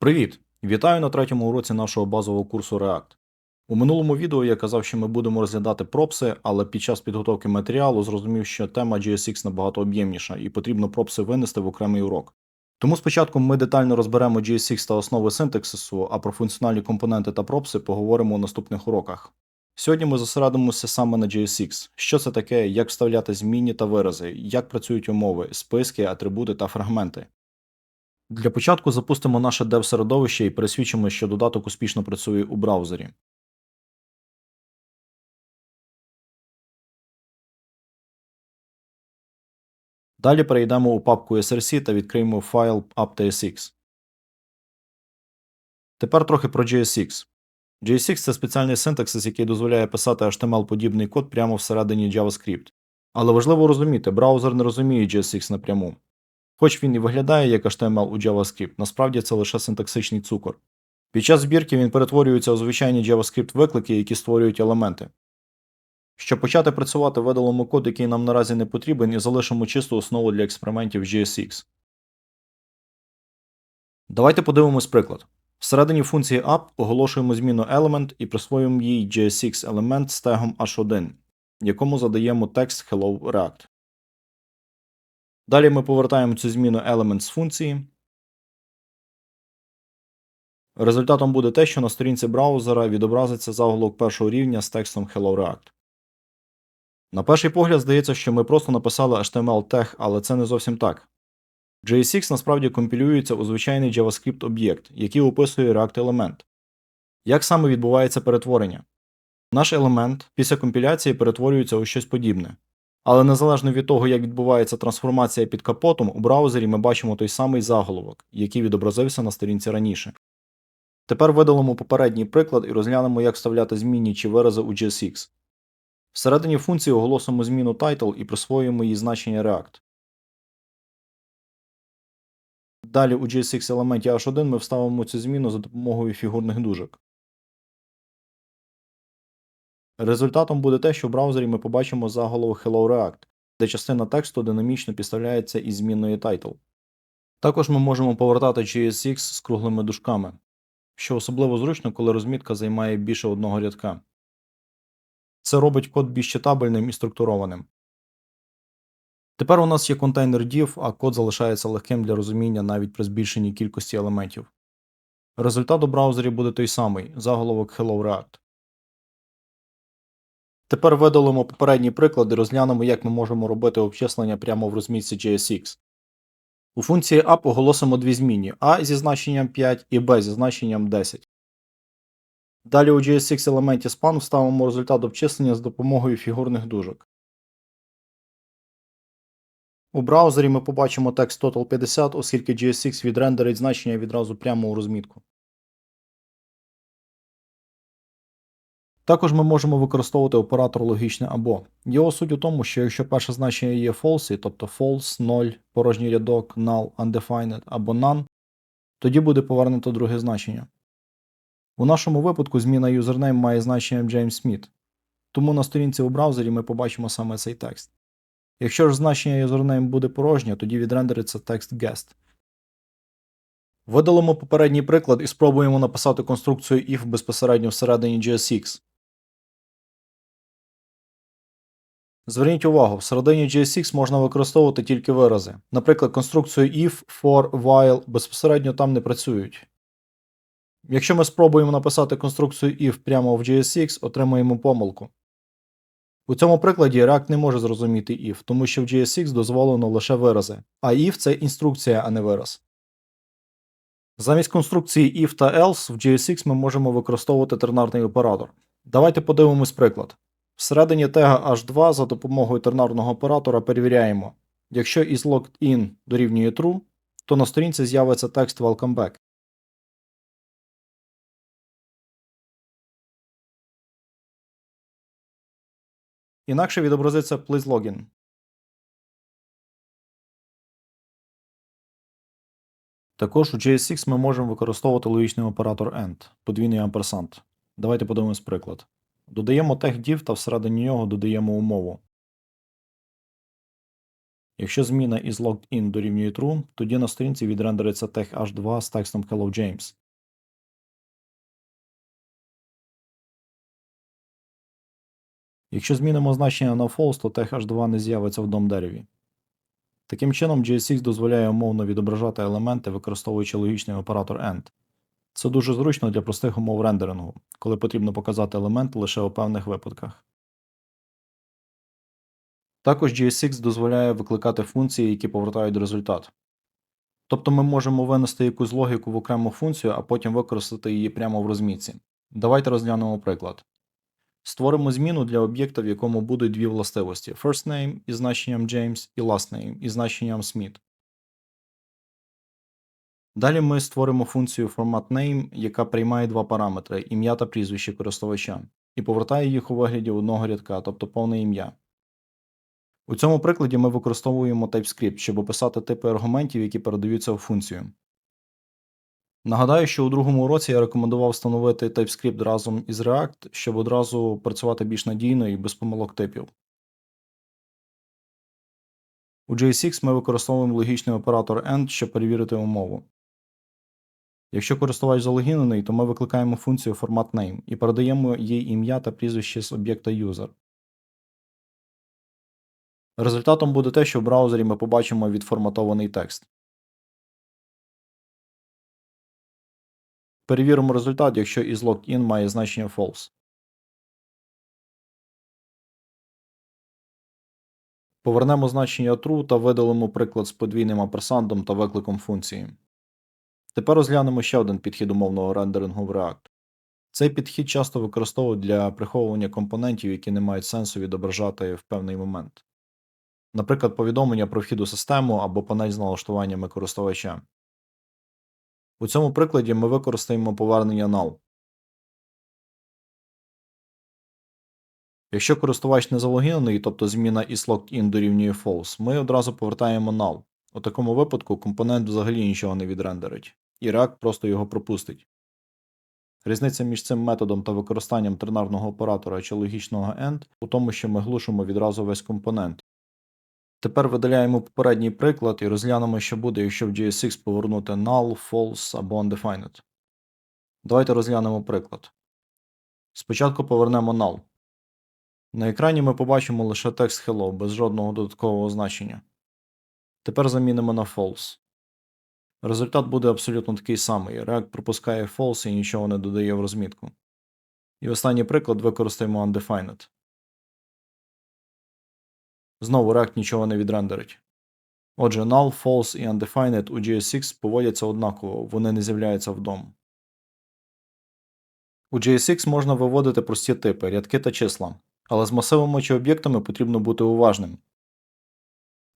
Привіт! Вітаю на третьому уроці нашого базового курсу React. У минулому відео я казав, що ми будемо розглядати пропси, але під час підготовки матеріалу зрозумів, що тема JSX набагато об'ємніша і потрібно пропси винести в окремий урок. Тому спочатку ми детально розберемо JSX та основи синтаксису, а про функціональні компоненти та пропси поговоримо у наступних уроках. Сьогодні ми зосередимося саме на JSX. Що це таке, як вставляти змінні та вирази, як працюють умови, списки, атрибути та фрагменти. Для початку запустимо наше dev-середовище і пересвідчимо, що додаток успішно працює у браузері. Далі перейдемо у папку src та відкриємо файл app.tsx. Тепер трохи про JSX. JSX це спеціальний синтаксис, який дозволяє писати HTML-подібний код прямо всередині JavaScript. Але важливо розуміти, браузер не розуміє JSX напряму. Хоч він і виглядає як HTML у JavaScript, насправді це лише синтаксичний цукор. Під час збірки він перетворюється у звичайні JavaScript виклики, які створюють елементи. Щоб почати працювати, видалимо код, який нам наразі не потрібен, і залишимо чисту основу для експериментів JSX. Давайте подивимось приклад. Всередині функції app оголошуємо зміну element і присвоюємо їй JSX елемент з тегом h1, якому задаємо текст Hello React. Далі ми повертаємо цю зміну element з функції. Результатом буде те, що на сторінці браузера відобразиться заголовок першого рівня з текстом Hello React. На перший погляд здається, що ми просто написали HTML тег, але це не зовсім так. JSX насправді компілюється у звичайний JavaScript об'єкт, який описує React елемент. Як саме відбувається перетворення? Наш елемент після компіляції перетворюється у щось подібне. Але незалежно від того, як відбувається трансформація під капотом, у браузері ми бачимо той самий заголовок, який відобразився на сторінці раніше. Тепер видалимо попередній приклад і розглянемо, як вставляти змінні чи вирази у JSX. Всередині функції оголосимо зміну title і присвоюємо їй значення React. Далі у JSX елементі H1 ми вставимо цю зміну за допомогою фігурних дужок. Результатом буде те, що в браузері ми побачимо заголовок Hello React, де частина тексту динамічно підставляється із змінною title. Також ми можемо повертати JSX з круглими дужками, що особливо зручно, коли розмітка займає більше одного рядка. Це робить код більш читабельним і структурованим. Тепер у нас є контейнер div, а код залишається легким для розуміння навіть при збільшенні кількості елементів. Результат у браузері буде той самий заголовок Hello React. Тепер видалимо попередній приклад і розглянемо, як ми можемо робити обчислення прямо в розмітці JSX. У функції app оголосимо дві змінні A зі значенням 5 і B зі значенням 10. Далі у JSX елементі span вставимо результат обчислення з допомогою фігурних дужок. У браузері ми побачимо текст total 50, оскільки JSX відрендерить значення відразу прямо у розмітку. Також ми можемо використовувати оператор логічне або. Його суть у тому, що якщо перше значення є false, тобто false, 0, порожній рядок, null, undefined або none, тоді буде повернуто друге значення. У нашому випадку зміна username має значення James Smith, тому на сторінці у браузері ми побачимо саме цей текст. Якщо ж значення username буде порожнє, тоді відрендериться текст guest. Видалимо попередній приклад і спробуємо написати конструкцію if безпосередньо всередині JSX. Зверніть увагу, всередині JSX можна використовувати тільки вирази. Наприклад, конструкцію if, for, while безпосередньо там не працюють. Якщо ми спробуємо написати конструкцію if прямо в JSX, отримаємо помилку. У цьому прикладі React не може зрозуміти if, тому що в JSX дозволено лише вирази, а if це інструкція, а не вираз. Замість конструкції if та else в JSX ми можемо використовувати тернарний оператор. Давайте подивимось приклад. Всередині тега h2 за допомогою тернарного оператора перевіряємо, якщо isLoggedIn дорівнює true, то на сторінці з'явиться текст Welcome back. Інакше відобразиться Please login. Також у JSX ми можемо використовувати логічний оператор AND, подвійний амперсант. Давайте подивимось приклад. Додаємо тег div та всередині нього додаємо умову. Якщо зміна із logged-in дорівнює true, тоді на сторінці відрендериться тег h2 з текстом Hello James. Якщо змінимо значення на false, то тег h2 не з'явиться в дом дереві. Таким чином, JSX дозволяє умовно відображати елементи, використовуючи логічний оператор AND. Це дуже зручно для простих умов рендерингу, коли потрібно показати елемент лише у певних випадках. Також JSX дозволяє викликати функції, які повертають результат. Тобто ми можемо винести якусь логіку в окрему функцію, а потім використати її прямо в розмітці. Давайте розглянемо приклад. Створимо зміну для об'єкта, в якому будуть дві властивості: first name із значенням James і last name із значенням Smith. Далі ми створимо функцію formatName, яка приймає два параметри ім'я та прізвище користувача, і повертає їх у вигляді одного рядка, тобто повне ім'я. У цьому прикладі ми використовуємо TypeScript, щоб описати типи аргументів, які передаються у функцію. Нагадаю, що у другому уроці я рекомендував встановити TypeScript разом із React, щоб одразу працювати більш надійно і без помилок типів. У JSX ми використовуємо логічний оператор AND, щоб перевірити умову. Якщо користувач залогінений, то ми викликаємо функцію formatName і передаємо їй ім'я та прізвище з об'єкта user. Результатом буде те, що в браузері ми побачимо відформатований текст. Перевіримо результат, якщо із login має значення false. Повернемо значення true та видалимо приклад з подвійним амперсандом та викликом функції. Тепер розглянемо ще один підхід умовного рендерингу в React. Цей підхід часто використовують для приховування компонентів, які не мають сенсу відображати в певний момент. Наприклад, повідомлення про вхід у систему або панель з налаштуваннями користувача. У цьому прикладі ми використаємо повернення null. Якщо користувач не залогінений, тобто зміна із logged-in дорівнює false, ми одразу повертаємо null. У такому випадку компонент взагалі нічого не відрендерить, і React просто його пропустить. Різниця між цим методом та використанням тринарного оператора чи логічного AND у тому, що ми глушимо відразу весь компонент. Тепер видаляємо попередній приклад і розглянемо, що буде, якщо в JSX повернути null, false або undefined. Давайте розглянемо приклад. Спочатку повернемо null. На екрані ми побачимо лише текст hello без жодного додаткового значення. Тепер замінимо на false. Результат буде абсолютно такий самий. React пропускає false і нічого не додає в розмітку. І останній приклад використаємо undefined. Знову React нічого не відрендерить. Отже, null, false і undefined у JSX поводяться однаково, вони не з'являються в DOM. У JSX можна виводити прості типи, рядки та числа, але з масивами чи об'єктами потрібно бути уважним.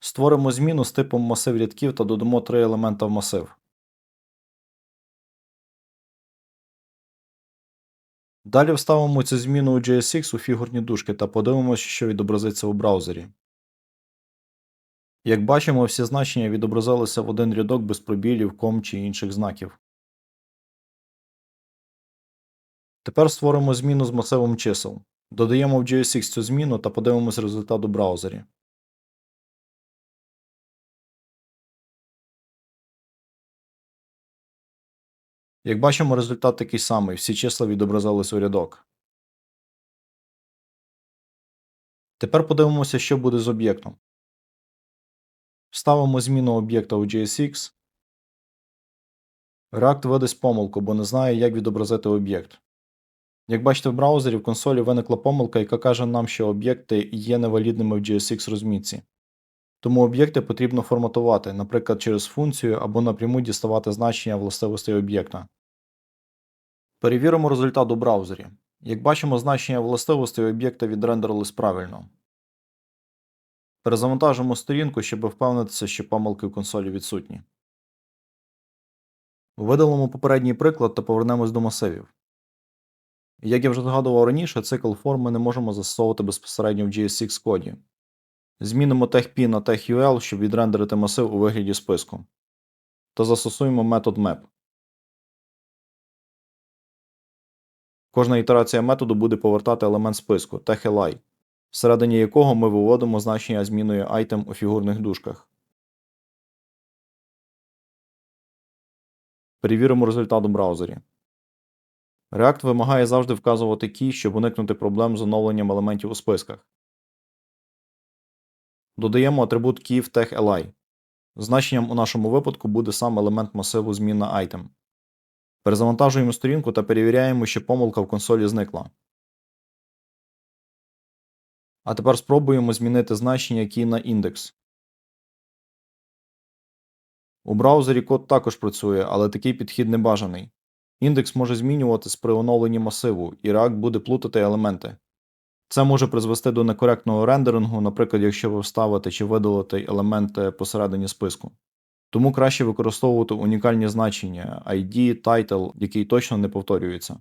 Створимо зміну з типом масив рядків та додамо три елемента в масив. Далі вставимо цю зміну у JSX у фігурні дужки та подивимося, що відобразиться у браузері. Як бачимо, всі значення відобразилися в один рядок без пробілів, ком чи інших знаків. Тепер створимо зміну з масивом чисел. Додаємо в JSX цю зміну та подивимось результат у браузері. Як бачимо, результат такий самий, всі числа відобразились у рядок. Тепер подивимося, що буде з об'єктом. Ставимо зміну об'єкта у JSX. React видасть помилку, бо не знає, як відобразити об'єкт. Як бачите в браузері, в консолі виникла помилка, яка каже нам, що об'єкти є невалідними в JSX розмітці. Тому об'єкти потрібно форматувати, наприклад, через функцію або напряму діставати значення властивостей об'єкта. Перевіримо результат у браузері. Як бачимо, значення властивостей об'єкта відрендерились правильно. Перезавантажимо сторінку, щоб впевнитися, що помилки у консолі відсутні. Видалимо попередній приклад та повернемось до масивів. Як я вже згадував раніше, цикл форм ми не можемо застосовувати безпосередньо в JSX коді. Змінимо TechP на TechUL, щоб відрендерити масив у вигляді списку. Та застосуємо метод map. Кожна ітерація методу буде повертати елемент списку TechLI. всередині якого ми виводимо значення зміною item у фігурних дужках. Перевіримо результат у браузері. React вимагає завжди вказувати key, щоб уникнути проблем з оновленням елементів у списках. Додаємо атрибут key Значенням у нашому випадку буде сам елемент масиву змінна item. Перезавантажуємо сторінку та перевіряємо, що помилка в консолі зникла. А тепер спробуємо змінити значення key на індекс. У браузері код також працює, але такий підхід не бажаний. Індекс може змінюватись при оновленні масиву, і React буде плутати елементи. Це може призвести до некоректного рендерингу, наприклад, якщо ви вставите чи видалите елементи посередині списку. Тому краще використовувати унікальні значення ID, title, який точно не повторюється.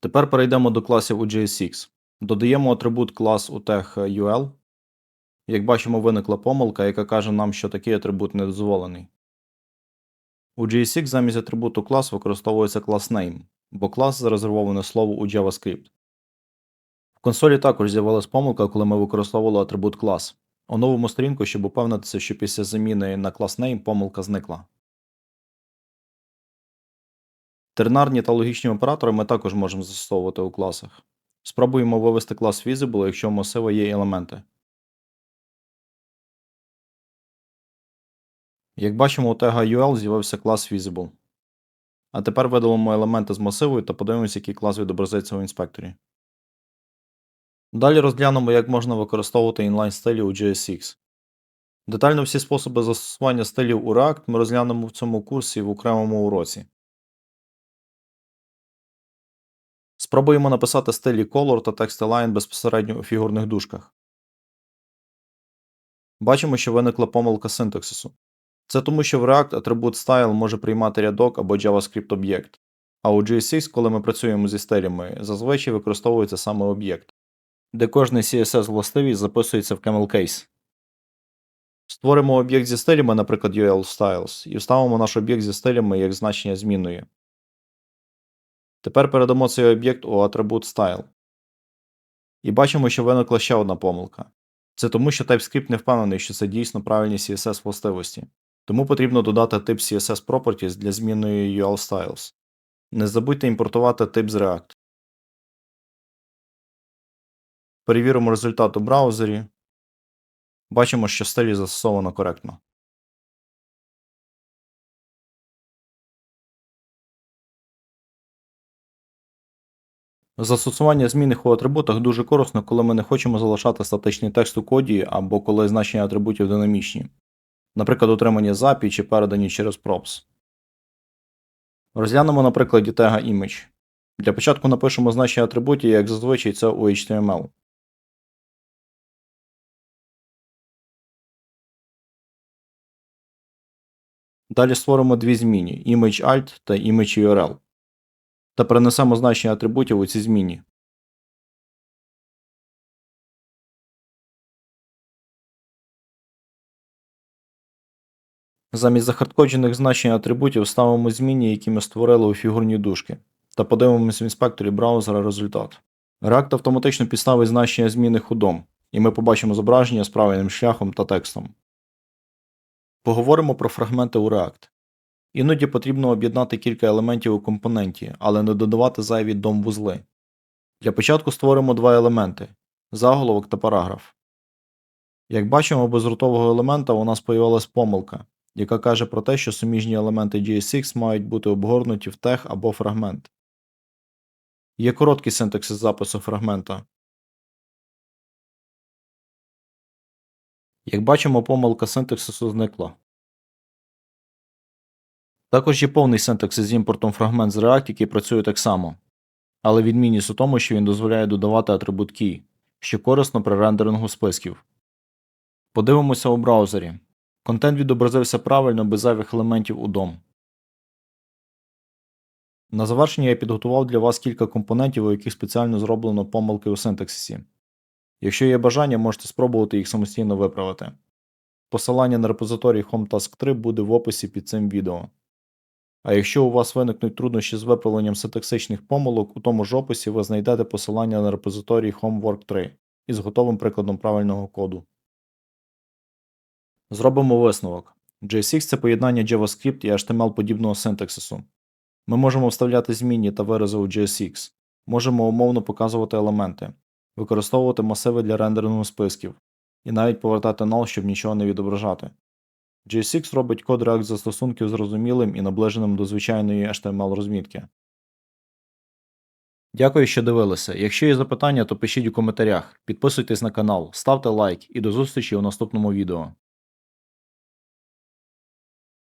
Тепер перейдемо до класів у JSX. Додаємо атрибут клас у UL. Як бачимо, виникла помилка, яка каже нам, що такий атрибут не дозволений. У JSX замість атрибуту клас використовується клас name, бо клас зарезервоване слово у JavaScript. Консолі також з'явилась помилка, коли ми використовували атрибут клас. Оновимо сторінку, щоб упевнитися, що після заміни на клас name помилка зникла. Тернарні та логічні оператори ми також можемо застосовувати у класах. Спробуємо вивести клас Visible, якщо у масива є елементи. Як бачимо, у тега UL з'явився клас Visible. А тепер видалимо елементи з масиву та подивимося, який клас відобразиться у інспекторі. Далі розглянемо, як можна використовувати інлайн стилі у JSX. Детально всі способи застосування стилів у React ми розглянемо в цьому курсі в окремому уроці. Спробуємо написати стилі Color та TextAlign безпосередньо у фігурних дужках. Бачимо, що виникла помилка синтаксису. Це тому, що в React атрибут Style може приймати рядок або JavaScript об'єкт, а у JSX, коли ми працюємо зі стилями, зазвичай використовується саме об'єкт, де кожний CSS властивість записується в camel case. Створимо об'єкт зі стилями, наприклад, UL Styles, і вставимо наш об'єкт зі стилями як значення змінної. Тепер передамо цей об'єкт у атрибут Style. І бачимо, що виникла ще одна помилка. Це тому, що TypeScript не впевнений, що це дійсно правильні CSS властивості. Тому потрібно додати тип CSS Properties для змінної UL Styles. Не забудьте імпортувати тип з React. Перевіримо результат у браузері. Бачимо, що стилі застосовано коректно. Застосування змінних у атрибутах дуже корисно, коли ми не хочемо залишати статичний текст у коді або коли значення атрибутів динамічні, наприклад, отримані запі чи передані через props. Розглянемо на прикладі тега image. Для початку напишемо значення атрибутів, як зазвичай це у HTML. Далі створимо дві зміні ImageAlt та ImageURL та перенесемо значення атрибутів у ці зміні. Замість захардкоджених значень атрибутів ставимо зміни, які ми створили у фігурні дужки, та подивимось в інспекторі браузера результат. React автоматично підставить значення зміни худом, і ми побачимо зображення з правильним шляхом та текстом. Поговоримо про фрагменти у React. Іноді потрібно об'єднати кілька елементів у компоненті, але не додавати зайві дом-вузли. Для початку створимо два елементи заголовок та параграф. Як бачимо, без рутового елемента у нас появилась помилка, яка каже про те, що суміжні елементи JSX мають бути обгорнуті в тег або фрагмент. Є короткий синтаксис запису фрагмента. Як бачимо, помилка синтаксису зникла. Також є повний синтаксис з імпортом фрагмент з React, який працює так само, але відмінність у тому, що він дозволяє додавати атрибут key, що корисно при рендерингу списків. Подивимося у браузері. Контент відобразився правильно без зайвих елементів у DOM. На завершення я підготував для вас кілька компонентів, у яких спеціально зроблено помилки у синтаксисі. Якщо є бажання, можете спробувати їх самостійно виправити. Посилання на репозиторій HomeTask 3 буде в описі під цим відео. А якщо у вас виникнуть труднощі з виправленням синтаксичних помилок, у тому ж описі ви знайдете посилання на репозиторій Homework 3. із готовим прикладом правильного коду. Зробимо висновок. JSX це поєднання JavaScript і HTML подібного синтаксису. Ми можемо вставляти змінні та вирази у JSX, можемо умовно показувати елементи, використовувати масиви для рендерингу списків і навіть повертати null, щоб нічого не відображати. JSX робить код React застосунків зрозумілим і наближеним до звичайної HTML розмітки. Дякую, що дивилися. Якщо є запитання, то пишіть у коментарях, підписуйтесь на канал, ставте лайк і до зустрічі у наступному відео.